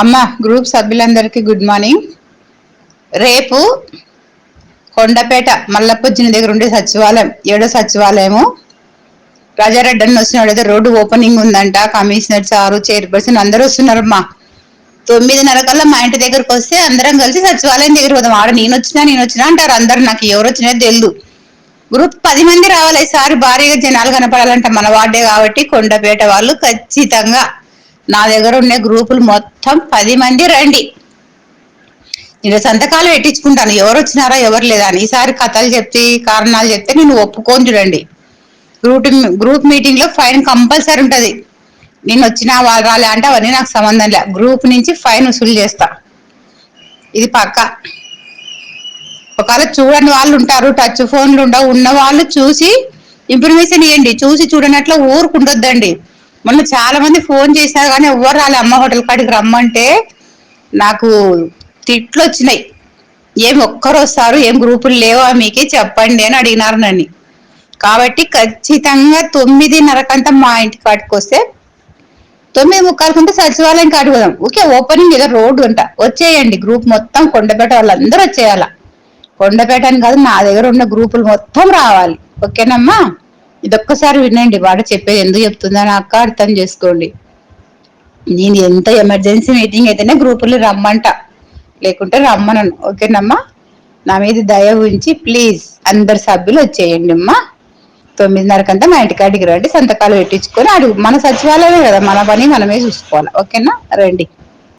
అమ్మ గ్రూప్ సభ్యులందరికీ good morning రేపు కొండపేట మల్లప్పజ్జిని దగ్గర ఉండే సచివాలయం ఏడో సచివాలయము. రాజారెడ్డి అని వస్తున్నాడు రోడ్డు ఓపెనింగ్ ఉందంట కమిషనర్ సారు చైర్పర్సన్ అందరూ వస్తున్నారు అమ్మా తొమ్మిదిన్నర కల్లా మా ఇంటి దగ్గరకు వస్తే అందరం కలిసి సచివాలయం దగ్గర పోదాం. ఆడ నేను వచ్చినా నేను వచ్చినా అంటారు అందరు నాకు ఎవరు వచ్చినా తెలియదు గ్రూప్ పది మంది రావాలి ఈసారి భారీగా జనాలు కనపడాలంట మన వార్డే కాబట్టి కొండపేట వాళ్ళు ఖచ్చితంగా. నా దగ్గర ఉండే గ్రూపులు మొత్తం పది మంది రండి. నేను సంతకాలు పెట్టించుకుంటాను. ఎవరు వచ్చినారా ఎవరు లేదా అని. ఈసారి కథలు చెప్తే కారణాలు చెప్తే నేను ఒప్పుకొని చూడండి. గ్రూప్ గ్రూప్ మీటింగ్లో ఫైన్ కంపల్సరీ ఉంటది. నేను వచ్చిన వాళ్ళు రాలే అంటే అవన్నీ నాకు సంబంధం లే. గ్రూప్ నుంచి ఫైన్ వసూలు చేస్తా. ఇది పక్క. ఒకవేళ చూడని వాళ్ళు ఉంటారు టచ్ ఫోన్లు ఉండవు ఉన్న వాళ్ళు చూసి ఇన్ఫర్మేషన్ ఇవ్వండి చూసి చూడనట్లు ఊరుకుండొద్దండి. మొన్న చాలా మంది ఫోన్ చేశారు కానీ ఎవ్వరు రాలే. అమ్మ హోటల్ కాడికి రమ్మంటే నాకు తిట్లు వచ్చినాయి. ఏం ఒక్కరు వస్తారు ఏం గ్రూపులు లేవా మీకే చెప్పండి అని అడిగినారు నన్ను. కాబట్టి ఖచ్చితంగా తొమ్మిదిన్నరకంతా మా ఇంటి కాడికి వస్తే తొమ్మిది ముక్కాలకుంటే సచివాలయం కాడికి పోదాం. ఓకే ఓపెనింగ్ ఏదో రోడ్డు అంట. వచ్చేయండి గ్రూప్ మొత్తం కొండపేట వాళ్ళందరూ వచ్చేయాల. కొండపేట అని కాదు నా దగ్గర ఉన్న గ్రూపులు మొత్తం రావాలి. ఓకేనమ్మా? ఇదొక్కసారి వినండి వాడు చెప్పేది ఎందుకు చెప్తుందని అక్క అర్థం చేసుకోండి. నేను ఎంత ఎమర్జెన్సీ మీటింగ్ అయితేనే గ్రూపులు రమ్మంట. లేకుంటే రమ్మనను. ఓకేనమ్మా? నా మీద దయ ఉంచి ప్లీజ్ అందరు సభ్యులు వచ్చేయండి అమ్మా. తొమ్మిదిన్నరకంతా మా ఇంటికాడికి రండి సంతకాలు పెట్టించుకొని అడుగు. మన సచివాలయమే కదా మన పని మనమే చూసుకోవాలి. ఓకేనా? రండి.